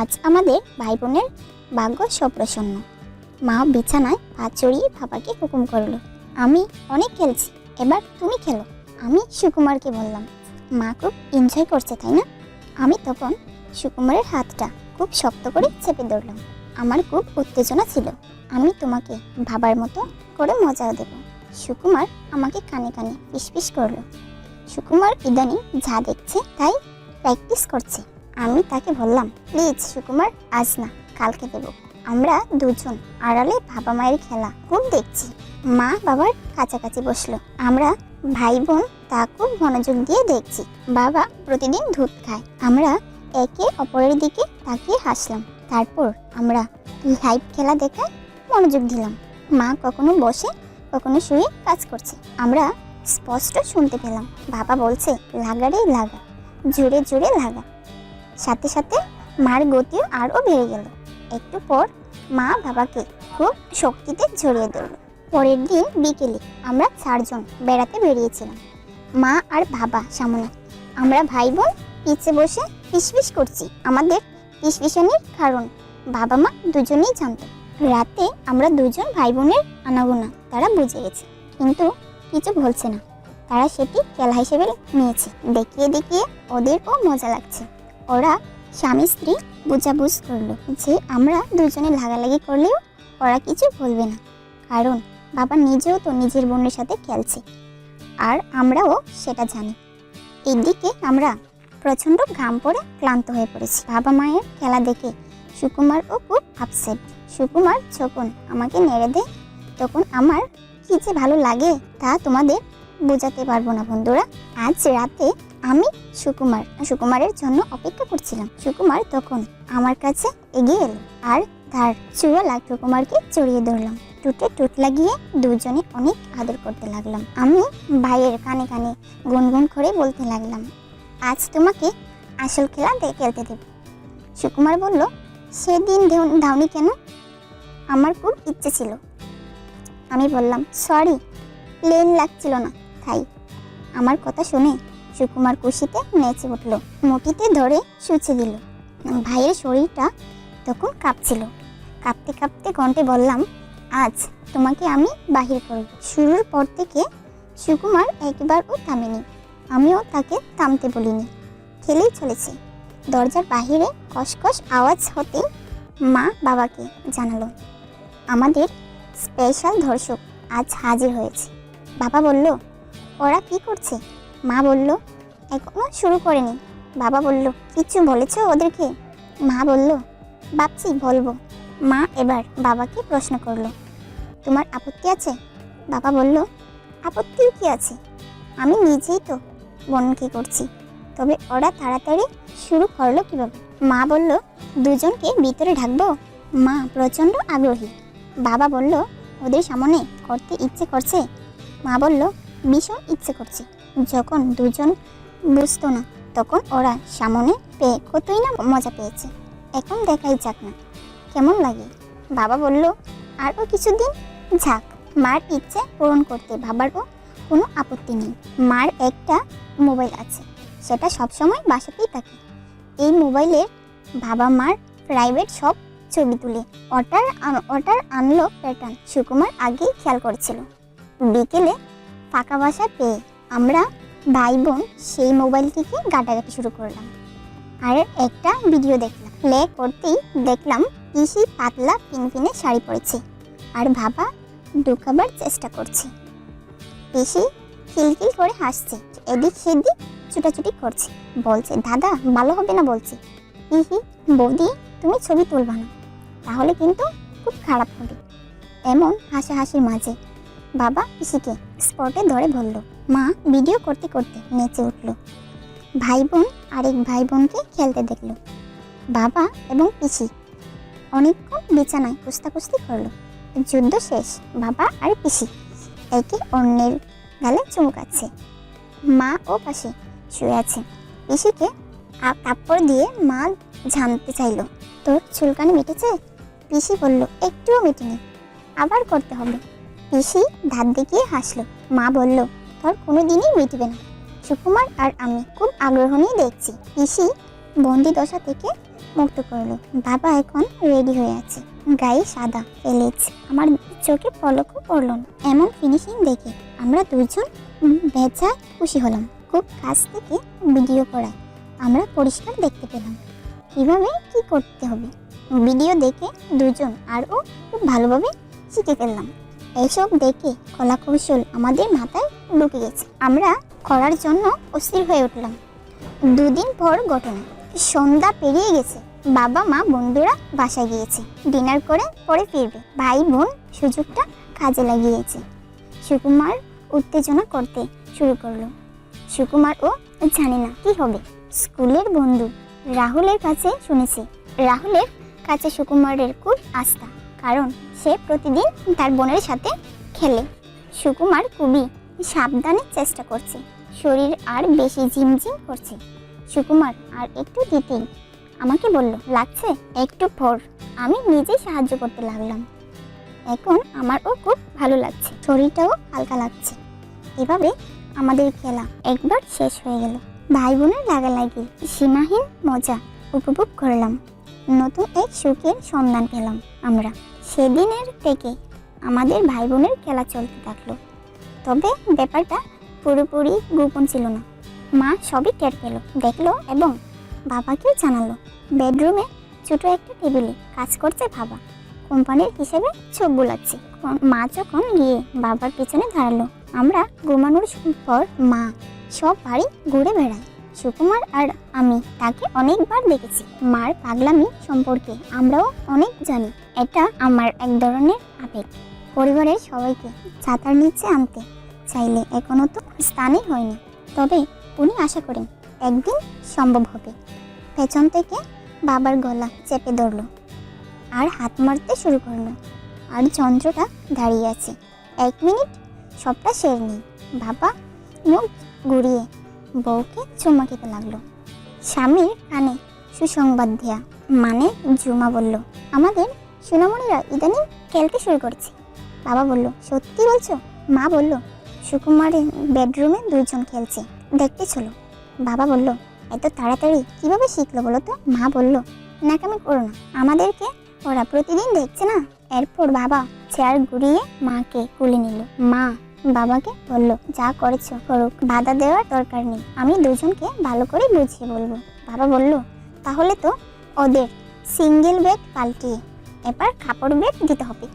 আজ আমাদের ভাই বোনের ভাগ্য সপ্রসন্ন। মা বিছানায় পা চড়িয়ে বাবাকে হুকুম করল, আমি অনেক খেলছি, এবার তুমি খেলো। আমি সুকুমারকে বললাম, মা খুব এনজয় করছে, তাই না? আমি তখন সুকুমারের হাতটা খুব শক্ত করে চেপে ধরলাম। আমার খুব উত্তেজনা ছিল। আমি তোমাকে ভাবার মতো করে মজা দেব। সুকুমার আমাকে কানে কানে ফিসফিস করল। সুকুমার ইদানিং যা দেখছে তাই প্র্যাকটিস করছে। আমি তাকে বললাম, প্লিজ সুকুমার, আজ না, কালকে দেব। আমরা দুজন আড়ালে বাবা মায়ের খেলা খুব দেখছি। মা বাবার কাছাকাছি বসল। আমরা ভাই বোন তা খুব মনোযোগ দিয়ে দেখছি। বাবা প্রতিদিন দুধ খায়। আমরা একে অপরের দিকে তাকিয়ে হাসলাম। তারপর আমরা লাইভ খেলা দেখায় মনোযোগ দিলাম। মা কখনো বসে, কখনো শুয়ে কাজ করছে। আমরা স্পষ্ট শুনতে পেলাম। বাবা বলছে লাগারে লাগা, জোরে জোরে লাগা। সাথে সাথে মার গতিও আরও বেড়ে গেল। একটু পর মা বাবাকে খুব শক্তিতে জড়িয়ে ধরল। পরের দিন বিকেলে আমরা চারজন বেড়াতে বেরিয়েছিলাম। মা আর বাবা সামনে আমরা ভাই বোন পিছে বসে ফিসফিস করছি আমাদের ফিসফিসানির কারণ। বাবা মা দুজনেই জানতো। রাতে আমরা দুজন ভাই বোনের আনাগোনা তারা বুঝে গেছে। কিন্তু কিছু বলছে না। তারা সেটি খেলা হিসেবে নিয়েছে। দেখিয়ে দেখিয়ে ওদেরও মজা লাগছে। ওরা স্বামী স্ত্রী বুঝাবুঝ করল যে আমরা দুজনে লাগালাগি করলেও ওরা কিছু বলবে না। কারণ বাবা নিজেও তো নিজের বোনের সাথে খেলছে। আর আমরাও সেটা জানি। এদিকে আমরা প্রচণ্ড ঘাম পড়ে ক্লান্ত হয়ে পড়েছি। বাবা মায়ের খেলা দেখে সুকুমারও খুব আপসেট সুকুমার যখন আমাকে নেড়ে দেয়, তখন আমার কী যে ভালো লাগে তা তোমাদের বোঝাতে পারব না বন্ধুরা। আজ রাতে আমি সুকুমার। সুকুমারের জন্য অপেক্ষা করছিলাম। সুকুমার তখন আমার কাছে এগিয়ে এলো আর তার চুয়া লাগ সুকুমারকে চড়িয়ে ধরলাম। টুটে টুট লাগিয়ে দুজনে অনেক আদর করতে লাগলাম। আমি ভাইয়ের কানে কানে গুনগুন করে বলতে লাগলাম, আজ তোমাকে আসল খেলা খেলতে দেব। সুকুমার বলল, সেদিন দাওনি কেন? আমার খুব ইচ্ছে ছিল। আমি বললাম, সরি প্লেন লাগছিল না, তাই। আমার কথা শুনে সুকুমার খুশিতে নেচে উঠল। মুটিতে ধরে সুচে দিল। ভাইয়ের শরীরটা তখন কাঁপছিল। কাঁপতে কাঁপতে কণ্ঠে বললাম, আজ তোমাকে আমি বাহির করব। শুরুর পর থেকে সুকুমার একবারও থামেনি। আমিও তাকে থামতে বলিনি। খেলেই চলেছে। দরজার বাহিরে কসকস আওয়াজ হতে মা বাবাকে জানালো, আমাদের স্পেশাল ধর্ষক আজ হাজির হয়েছে। বাবা বলল, ওরা কি করছে? মা বলল এখনও শুরু করেনি? বাবা বলল কিছু বলেছ ওদেরকে? মা বলল ভাবছি বলব। মা এবার বাবাকে প্রশ্ন করল, তোমার আপত্তি আছে? বাবা বলল আপত্তি কি আছে? আমি নিজেই তো বোনকে করছি, তবে ওরা তাড়াতাড়ি শুরু করল কীভাবে? মা বলল, দুজনকে ভিতরে ঢাকবো? মা প্রচণ্ড আগ্রহী। বাবা বলল, ওদের সামনে করতে ইচ্ছে করছে? মা বলল, ভীষণ ইচ্ছে করছে। যখন দুজন বুঝতো না, তখন ওরা সামনে পেয়ে কতই না মজা পেয়েছে। এখন দেখাই যাক না, কেমন লাগে? বাবা বলল, আরও কিছুদিন যাক, মার ইচ্ছে পূরণ করতে বাবারও কোনো আপত্তি নেই। মার একটা মোবাইল আছে, সেটা সবসময় বাসাতেই থাকে। এই মোবাইলে বাবা মার প্রাইভেট সব ছবি তুলে, ওটার ওটার আনলো প্যাটার্ন। সুকুমার আগেই খেয়াল করেছিল। বিকেলে ফাঁকা বাসা পেয়ে আমরা ভাই বোন সেই মোবাইল মোবাইলটিকে গাটাগাটি শুরু করলাম। আর একটা ভিডিও দেখলাম। প্লে করতেই দেখলাম পিসি পাতলা পিনপিনে শাড়ি পরেছে আর বাবা ঢুকাবার চেষ্টা করছে। পিসি খিলখিল করে হাসছে, এদিক সেদিক ছুটাছুটি করছে। বলছে, দাদা, ভালো হবে না? বলছে। পিসি, বৌদি, তুমি ছবি তুলবা না, তাহলে কিন্তু খুব খারাপ হবে। এমন হাসাহাসির মাঝে বাবা পিসিকে স্পটে ধরে বলল মা ভিডিও করতে করতে নেচে উঠল। ভাই বোন আরেক ভাই বোনকে খেলতে দেখল। বাবা এবং পিসি অনেকক্ষণ বিছানায় কুস্তাকুস্তি করল। যুদ্ধ শেষ, বাবা আর পিসি একে অন্যের গালে চুমকাচ্ছে। মা ও পাশে শুয়ে আছে। পিসিকে কাপড় দিয়ে মা জানতে চাইলো, তোর চুলকানি মিটেছে? পিসি বলল, একটুও মিটেনি, আবার করতে হবে। পিসি ধার দেখিয়ে হাসলো। মা বলল তোর কোনো দিনই মিটবে না। সুকুমার আর আমি খুব আগ্রহ নিয়ে দেখছি। পিসি বন্দি দশা থেকে মুক্ত করল। বাবা এখন রেডি হয়ে আছে। গায়ে সাদা, ফেলেজ। আমার চোখে পলকও পড়ল না। এমন ফিনিশিং দেখে আমরা দুজন বেচা খুশি হলাম। খুব কাছ থেকে ভিডিও করায়। আমরা পরিষ্কার দেখতে পেলাম। কীভাবে কি করতে হবে? ভিডিও দেখে দুজন আরও খুব ভালোভাবে শিখে ফেললাম। এইসব দেখে কলা কৌশল আমাদের মাথায় ঢুকে গেছে। আমরা করার জন্য অস্থির হয়ে উঠলাম। দুদিন পর ঘটনা। সন্ধ্যা পেরিয়ে গেছে। বাবা, মা, বন্ধুরা বাসায় গিয়েছে। ডিনার করে পরে ফিরবে। ভাই, বোন সুযোগটা কাজে লাগিয়েছে। সুকুমার উত্তেজনা করতে শুরু করল। সুকুমার ও জানে না কি হবে। স্কুলের বন্ধু রাহুলের কাছে শুনেছি। রাহুলের কাছে সুকুমারের খুব আস্থা। কারণ সে প্রতিদিন তার বোনের সাথে খেলে। সুকুমার খুবই সাবধানে চেষ্টা করছে। শরীর আর বেশি ঝিমঝিম করছে। সুকুমার, আর একটু দিতেই। আমাকে বলল, লাগছে? একটু পর আমি নিজেই সাহায্য করতে লাগলাম। এখন আমারও খুব ভালো লাগছে। শরীরটাও হালকা লাগছে। এভাবে আমাদের খেলা একবার শেষ হয়ে গেল। ভাই বোনের লাগালাগি, সীমাহীন মজা উপভোগ করলাম। নতুন এক সুখের সন্ধান পেলাম আমরা। সেদিনের থেকে আমাদের ভাই বোনের খেলা চলতে থাকল। তবে ব্যাপারটা পুরোপুরি গোপন ছিল না। মা সবই টের পেল, দেখল এবং বাবাকেও জানালো। বেডরুমে ছোট একটা টেবিলে কাজ করছে বাবা। কোম্পানির হিসেবে চোখ বোলাচ্ছে। মা যখন গিয়ে বাবার পিছনে দাঁড়াল, আমরা ঘুমানোর পর মা সব বাড়ি ঘুরে বেড়ায় সুকুমার আর আমি তাকে অনেকবার দেখেছি। মার পাগলামি সম্পর্কে আমরাও অনেক জানি। এটা আমার এক ধরনের আবেগ। পরিবারের সবাইকে ছাতার নিচে আনতে চাইলে এখনও তো স্থানই হয়নি। তবে উনি আশা করেন একদিন সম্ভব হবে। পেছন থেকে বাবার গলা চেপে ধরলো আর হাত মারতে শুরু করল আর যন্ত্রটা দাঁড়িয়ে আছে। এক মিনিট সবটা শের নেই। বাবা মুখ ঘুরিয়ে বউকে চুমা খেতে লাগল। স্বামীর কানে সুসংবাদ দেয়া মানে জুমা বলল, আমাদের সোনামণিরা ইদানিং খেলতে শুরু করেছে। বাবা বলল, সত্যি বলছো? মা বলল সুকুমারের বেডরুমে দুইজন খেলছে। দেখতে চলো। বাবা বলল, এত তাড়াতাড়ি কীভাবে শিখলো বলো তো? মা বলল, নাকামি করো না। আমাদেরকে ওরা প্রতিদিন দেখছে না? এরপর বাবা চেয়ার ঘুরিয়ে মাকে কুলে নিল। মা বাবাকে বলল, যা করেছ, করুক। বাধা দেওয়ার দরকার নেই। আমি দুজনকে ভালো করে বুঝিয়ে বলব। বাবা বলল, তাহলে তো ওদের সিঙ্গেল বেড পাল্টিয়ে এবার কাপড় বেড দিতে হবে।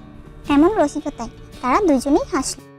এমন রসিকতায় তারা দুজনেই হাসল।